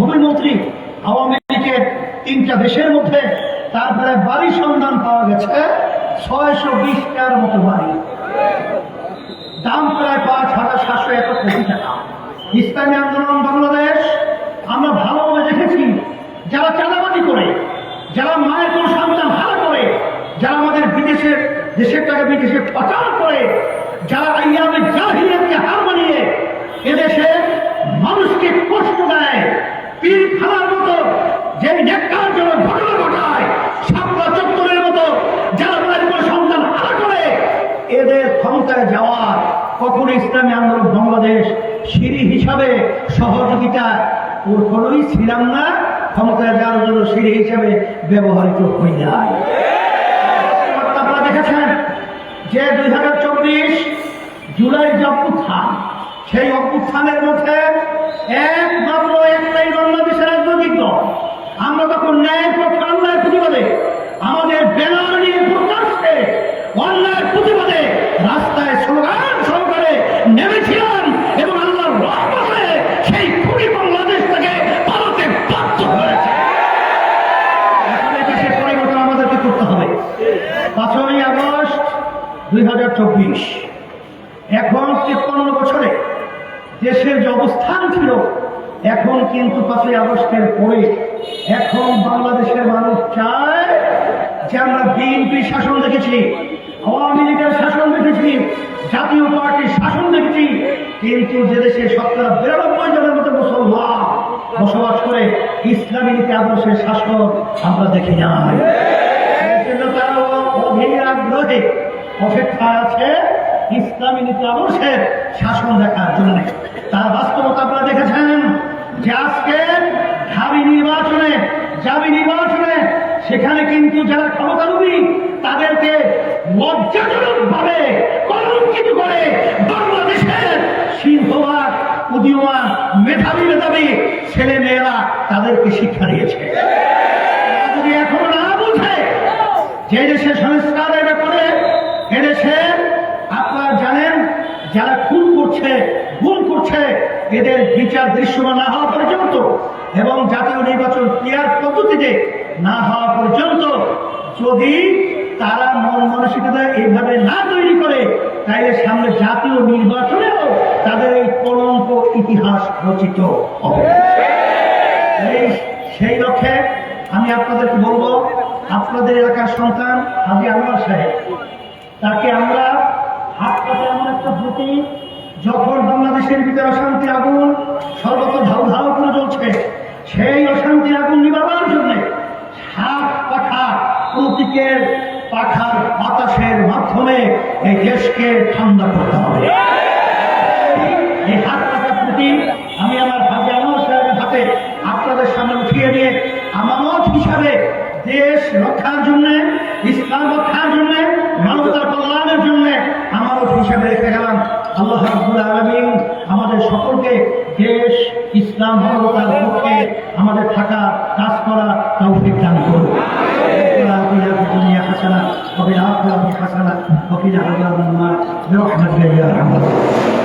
অভিমন্ত্রী আওয়ামী লীগের তিনটা দেশের মধ্যে তারপরে বাড়ি সন্ধান পাওয়া গেছে। ছয়শো বিশটার মতো বাড়ি। দাম প্রায় পাঁচ হাজার সাতশো এত কোটি টাকা। ইসলামী আন্দোলন বাংলাদেশ, আমরা ভালোভাবে দেখেছি যারা চাঁদাবাদি করে, যারা মায়ের কোন সন্তান হারা করে, যারা আমাদের বিদেশের দেশের টাকা বিদেশে পাচার করে, যারা আইয়ামে জাহিলিয়াতকে হার মানিয়ে এদেশে মানুষকে কষ্ট দেয় পীর খানার মতো যে নেককার জন্য ঘটনা ঘটায় সাপলা চত্বরের মতো যারা মায়ের কোন সন্তান হারা করে এদের ক্ষমতায় যাওয়ার কখনো ইসলামী আন্দোলন বাংলাদেশ সিঁড়ি হিসাবে সহযোগিতা ওর কোনোই ছিলাম না, ক্ষমতায় যাওয়ার জন্য সিঁড়ি হিসাবে ব্যবহৃত হই নাই। আপনারা দেখেছেন যে দুই হাজার চব্বিশ জুলাই যে অভ্যুত্থান, সেই অভ্যুত্থানের মধ্যে একমাত্র একটাই বাংলাদেশের রাজনৈতিক দল। আমরা তখন ন্যায় পক্ষে প্রতিবাদে নেমেছিলাম এবং আল্লাহর সেই খুবই বাংলাদেশ থেকে ভারতে বাধ্য হয়েছে। পরিবর্তন আমাদেরকে করতে হবে। পাঁচই আগস্ট দুই হাজার চব্বিশ, এখন তিপ্পান্ন বছরে দেশের যে অবস্থান ছিল, এখন কিন্তু পাঁচই আগস্টের পরে এখন বাংলাদেশের মানুষ চায় যে আমরা বিএনপি শাসন দেখেছি। আওয়ামী লীগের শাসন দেখেছি, জাতীয় পার্টির শাসন দেখেছি, কিন্তু যে দেশে শতকরা বিরানব্বই জনের মতো মুসলমান বসবাস করে, ইসলামী নীতি আদর্শের শাসন আমরা দেখি জন্য তারা আগ্রহে আছে ইসলামী নীতি আদর্শের শাসন দেখার জন্য। তার বাস্তবতা আপনারা দেখেছেন যে আজকে ঢাবি নির্বাচনে, জাবি নির্বাচনে সেখানে কিন্তু যারা ক্ষমতালুবী তাদেরকে লজ্জাজনক ভাবে কলঙ্কিত করে বাংলাদেশের সিংহবাদ উদীয়মান মেধাবী মেধাবী ছেলে মেয়েরা তাদেরকে শিক্ষা দিয়েছে। যদি এখনও না বুঝে যে দেশের সংস্কারের ব্যাপারে এদেশে আপনারা জানেন, যারা খুন করছে, গুম করছে, এদের বিচার দৃশ্যমান না হওয়া পর্যন্ত এবং জাতীয় নির্বাচন ক্রিয়ার পদ্ধতিতে না হওয়া পর্যন্ত যদি তারা মন মানসিকতা এইভাবে না তৈরি করে, তাইলে সামনে জাতীয় নির্বাচনেও তাদের এই কলঙ্ক ইতিহাস রচিত সেই লক্ষ্যে আমি আপনাদেরকে বলব, আপনাদের এলাকার সন্তান হাজি আনোয়ার সাহেব, তাকে আমরা হাত পাতে এমন একটা প্রতি যখন বাংলাদেশের ভিতরে অশান্তি আগুন, সর্বত্র ধাউ ধাউ করে জ্বলছে, সেই অশান্তি আগুন নিবাবার জন্য সাত পাখা প্রতীকের পাখার বাতাসের মাধ্যমে এই দেশকে ঠান্ডা করতে হবে। এই হাত পাখা প্রতি আমি আমার হাতে আমার সাহেবের হাতে আপনাদের সামনে উঠিয়ে দিয়ে আমানত হিসাবে দেশ রক্ষার জন্য, ইসলাম রক্ষার জন্য, মানবতার কল্যাণের জন্য আমানত হিসাবে রেখে গেলাম। আল্লাহ রাবুল আলমিন আমাদের সকলকে দেশ, ইসলাম, মানবতার পক্ষে আমাদের থাকা কাজ করা তৌফিক দান করুন। حسنة وفي الآخرة حسنة وقنا عذاب النار برحمتك يا أرحم الراحمين.